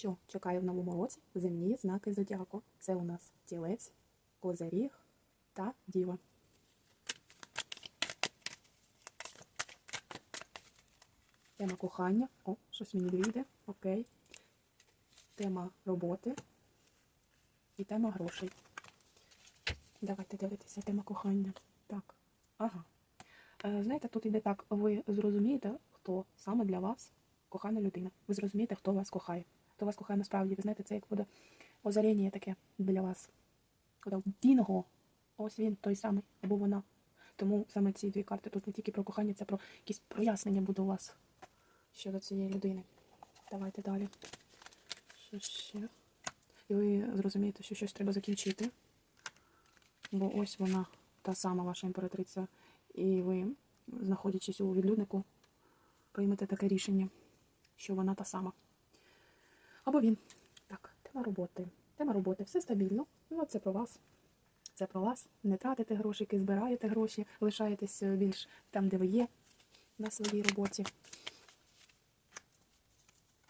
Що чекає в новому році земні знаки зодіаку? Це у нас тілець, козиріг та діва. Тема кохання. О, щось мені вийде. Окей. Тема роботи і тема грошей. Давайте дивитися тема кохання. Так. Ага. Е, знаєте, тут іде так, ви зрозумієте, хто саме для вас кохана людина. Ви зрозумієте, хто вас кохає. Хто вас кохає насправді. Ви знаєте, це як буде озаріння таке для вас. Коли він ось він той самий, або вона. Тому саме ці дві карти тут не тільки про кохання, це про якісь прояснення буде у вас щодо цієї людини. Давайте далі. Що ще? І ви зрозумієте, що щось треба закінчити. Бо ось вона, та сама ваша імператриця, і ви, знаходячись у відлюднику, приймете таке рішення, що вона та сама. Або він. Так, тема роботи. Тема роботи. Все стабільно. Ну, це про вас. Це про вас. Не тратите грошики, збираєте гроші, лишаєтесь е, більш там, де ви є, на своїй роботі.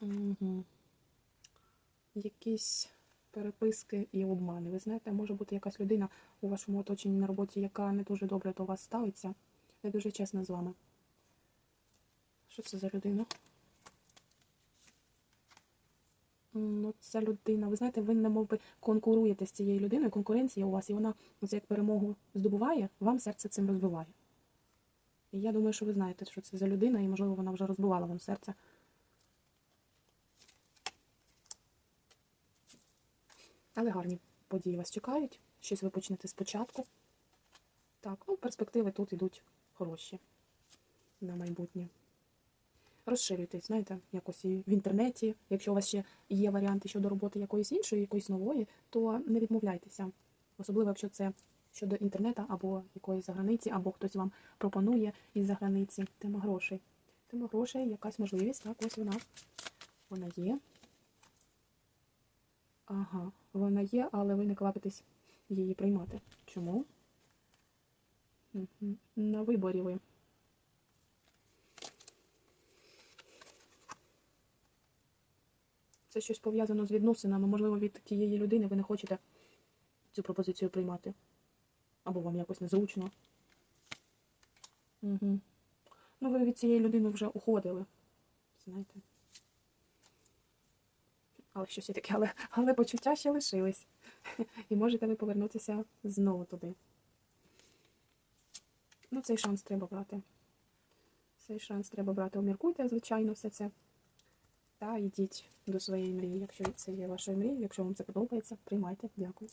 Угу. Якісь переписки і обмани. Ви знаєте, може бути якась людина у вашому оточенні на роботі, яка не дуже добре до вас ставиться, не дуже чесна з вами. Що це за людина? Ну, ця людина, ви знаєте, ви не мов би конкуруєте з цією людиною, конкуренція у вас, і вона ось як перемогу здобуває, вам серце цим розбиває. І я думаю, що ви знаєте, що це за людина, і, можливо, вона вже розбивала вам серце. Але гарні події вас чекають. Щось ви почнете спочатку. Так, ну, перспективи тут ідуть хороші на майбутнє. Розширюйтесь, знаєте, якось і в інтернеті. Якщо у вас ще є варіанти щодо роботи якоїсь іншої, якоїсь нової, то не відмовляйтеся. Особливо, якщо це щодо інтернету або якоїсь заграниці, або хтось вам пропонує із заграниці. Тема грошей. Тема грошей, якась можливість. Так, ось вона. Вона є. Ага, вона є, але ви не квапитесь її приймати. Чому? На виборі ви. Це щось пов'язано з відносинами. Можливо, від тієї людини ви не хочете цю пропозицію приймати. Або вам якось незручно. Угу. Ну, ви від цієї людини вже уходили. Знаєте. Але щось і таке, але, але почуття ще лишились. І можете ви повернутися знову туди. Ну, цей шанс треба брати. Цей шанс треба брати. Обміркуйте, звичайно, все це. Та йдіть до своєї мрії. Якщо це є вашою мрією, якщо вам це подобається, приймайте. Дякую.